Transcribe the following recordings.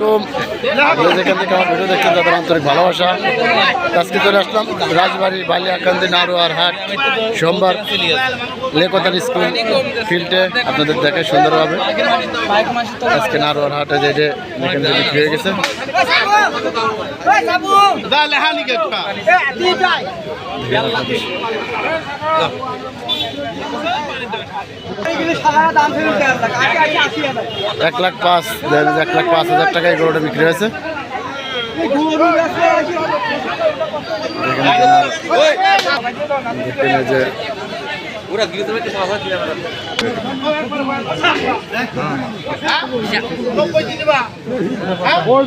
আলাইকুম যেখান থেকে আমার ভিডিও দেখছেন তাদের আন্তরিক ভালোবাসা। আজকে চলে আসলাম রাজবাড়ি বালিয়াকান্দি নারোয়ার হাট সোমবার লেকতান স্কুল ফিল্ডে। আপনাদের দেখে সুন্দরভাবে আজকে নারোয়ার হাটে যে যে এখান থেকে বিক্রি হয়ে গেছে এক লাখ পাঁচ এক লাখ পাঁচ হাজার টাকায় গরুটা বিক্রি হয়েছে। যে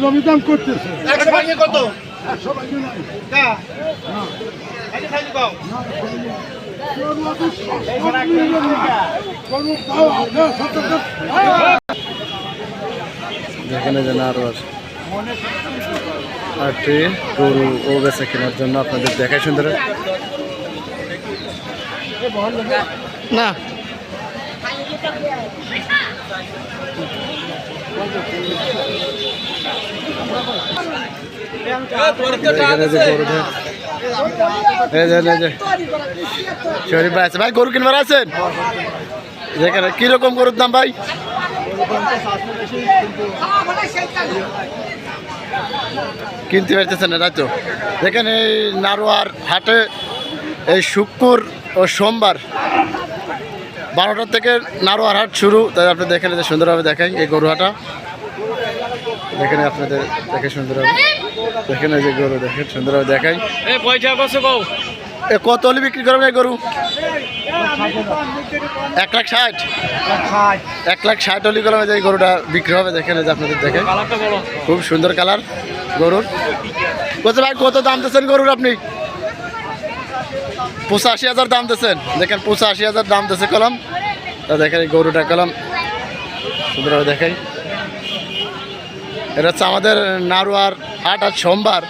জমি দাম করতেছে যেখানে যেন আরও আটটি গরু ও বেচা কেনার জন্য আপনাদের দেখাই সুন্দর। না। এখানে যে গরু শরীফ ভাই আছে। ভাই, গরু কিনবার আছেন? যেখানে কীরকম গরুর দাম ভাই? কিনতে পারতেছেন না তো? দেখেন এই নারোয়ার হাটে এই শুক্র ও সোমবার বারোটা থেকে নারোয়ার হাট শুরু। তাই আপনি দেখেন সুন্দরভাবে দেখেন এই গরু দেখেন আপনাদের দেখে সুন্দরভাবে দেখেন যে গরু দেখেন সুন্দরভাবে দেখাই। এ কত হলে বিক্রি করবেন এই গরু? এক লাখ ষাট। এক লাখ ষাট হলি কলমে যে গরুটা বিক্রি হবে দেখেন যে আপনাদের দেখে। খুব সুন্দর কালার গরুর। বলছে ভাই কত দাম দিচ্ছেন গরুর আপনি? পঁচাশি হাজার দাম দিচ্ছেন। দেখেন পঁচাশি হাজার দাম দিচ্ছে কলম। তা দেখেন এই গরুটা কলম। সুন্দরভাবে দেখাই। এটা হচ্ছে আমাদের নারুয়ার হাট আজ সোমবার।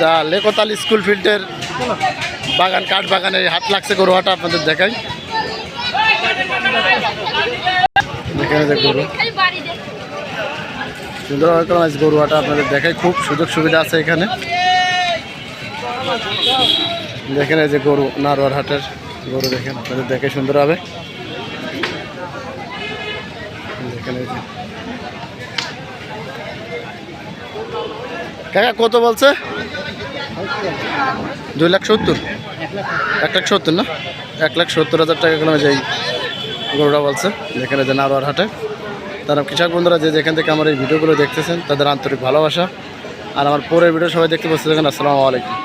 তা লেকতাল স্কুল ফিল্ডের বাগান, কাঠ বাগানে হাট লাগছে গরু হাটা আপনাদের দেখাই। এই যে গরু। সুন্দরভাবে কলম গরু হাটা আপনাদের দেখাই, খুব সুযোগ সুবিধা আছে এখানে। দেখেন এই যে গরু, নারোয়ার হাটের গরু দেখেন, আপনাদের দেখে সুন্দর হবে দেখেন এই যে কাকা, কত বলছে? দুই লাখ সত্তর। এক লাখ সত্তর না? এক লাখ সত্তর হাজার টাকা করে যাই গরুরা বলছে, যেখানে যে নারোয়ার হাটে। তারা কৃষক বন্ধুরা, যে যেখান থেকে আমার এই ভিডিওগুলো দেখতেছেন, তাদের আন্তরিক ভালোবাসা। আর আমার পরের ভিডিও সবাই দেখতে পাচ্ছি যেখানে আসসালামু আলাইকুম।